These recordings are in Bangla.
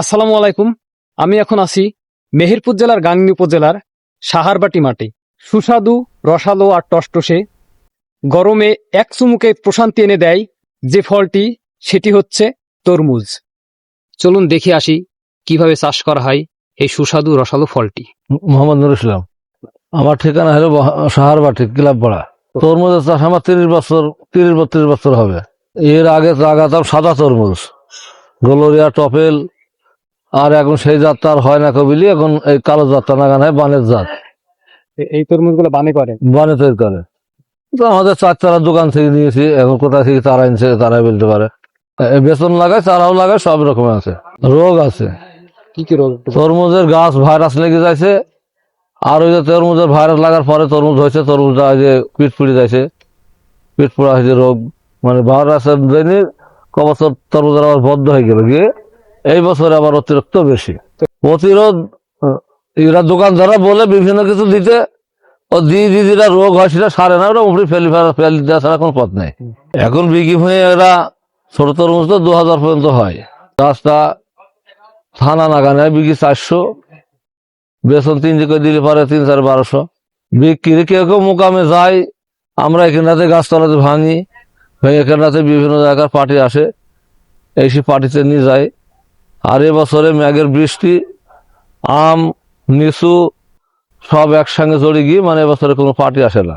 আসসালামু আলাইকুম। আমি এখন আছি মেহেরপুর জেলার গাংনী উপজেলার সাহারবাটি মাঠে। সুস্বাদু, রসালো আর টসটসে গরমে এক চুমুকে প্রশান্তি এনে দেয় যে ফলটি, সেটি হচ্ছে তরমুজ। চলুন দেখে আসি কীভাবে চাষ করা হয় এই সুস্বাদু, রসালো ফলটি। মোহাম্মদ নুর ইসলাম। আমার ঠিকানা হলো সাহারবাটি ক্লাবপাড়া তরমুজের চাষ আমার তিরিশ বছর, তিরিশ বত্রিশ বছর হবে। এর আগে লাগাতাম সাদা তরমুজ, গোলরিয়া, টপেল আর এখন সেই জাত আর হয় না কবিলি এখন এই কালো জাতটা লাগানো হয় বানের জাত। এই তরমুজগুলো বানে করে? বানে তৈরি করে। তো আমাদের চারচারা দোকান থেকে নিয়েছি এখন কোথা থেকে তারা আনছে তারাই বলতে পারে। বেতন লাগায় চারাও লাগায় সব রকম আছে। রোগ আছে। কি কি রোগ? তরমুজের গাছ ভাইরাস লেগে যাইছে। আর ওই যে তরমুজের ভাইরাস লাগার পরে তরমুজ হয়েছে তরমুজটা ওই যে পিঠ পুড়ে যাইছে। পিঠ পোড়া হয়েছে রোগ। মানে ভাইরাসের জন্য কবছর তরমুজের আবার বদ্ধ হয়ে গেল। গিয়ে এই বছর আবার অতিরিক্ত বেশি। প্রতিরোধ এরা দোকানদাররা বলে বিভিন্ন কিছু দিতে, ও দিয়ে রোগ হয় সেটা সারে না, ওটা উপরে ফেলি, ফেলা দেওয়া ছাড়া কোনো পথ নেই। এখন বিঘি হয়ে এরা ছোট তরমুজ তো দু হাজার পর্যন্ত হয়। গাছটা থানা নাগানে বিঘি চারশো বেতন তিন দিকে দিলে পারে তিন, চার, বারোশো। বিক্রি কেউ কেউ মোকামে যায়, আমরা এখানটাতে গাছতলাতে ভাঙি, ভেঙে এখানটাতে বিভিন্ন জায়গার পার্টি আসে এই সে পার্টিতে নিয়ে যায়। আর এবছরে ম্যাগের বৃষ্টি আম নিচু সব একসঙ্গে জড়িয়ে গিয়ে মানে এবছরে কোনো পার্টি আসে না।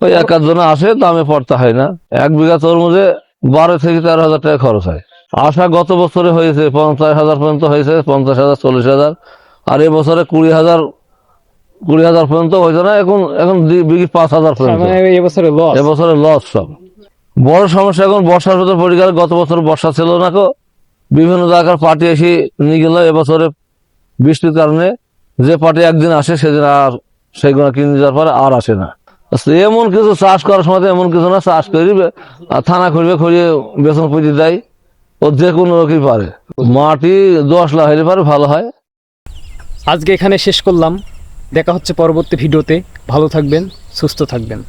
ওই এক আধজন আসে দামে পড়তে হয় না। এক বিঘা তরমুজে বারো থেকে তেরো হাজার টাকা খরচ হয়। আশা গত বছরে হয়েছে পঞ্চাশ হাজার পর্যন্ত হয়েছে পঞ্চাশ হাজার চল্লিশ হাজার। আর এবছরে কুড়ি হাজার কুড়ি হাজার পর্যন্ত হয়েছে না এখন এখন বিঘি পাঁচ হাজার পর্যন্ত। মানে এবছরে লস সব। বড় সমস্যা এখন বর্ষার ভিতরে পড়ে গত বছর বর্ষা ছিল না কো বিভিন্ন জায়গার পার্টি এসে নিয়ে গেল। এবছরে বৃষ্টির কারণে যে পার্টি একদিন আসে সেদিন আর সেইগুলো কিনে যাওয়ার পরে আর আসে না। আচ্ছা, এমন কিছু চাষ করার সময় এমন কিছু না চাষ আর থানা খুঁড়বে খুঁড়িয়ে বেতন পুঁজি দেয়। ও যে কোনো লোকই পারে। মাটি দশ লাখ হলে পারে ভালো হয়। আজকে এখানে শেষ করলাম। দেখা হচ্ছে পরবর্তী ভিডিওতে। ভালো থাকবেন সুস্থ থাকবেন।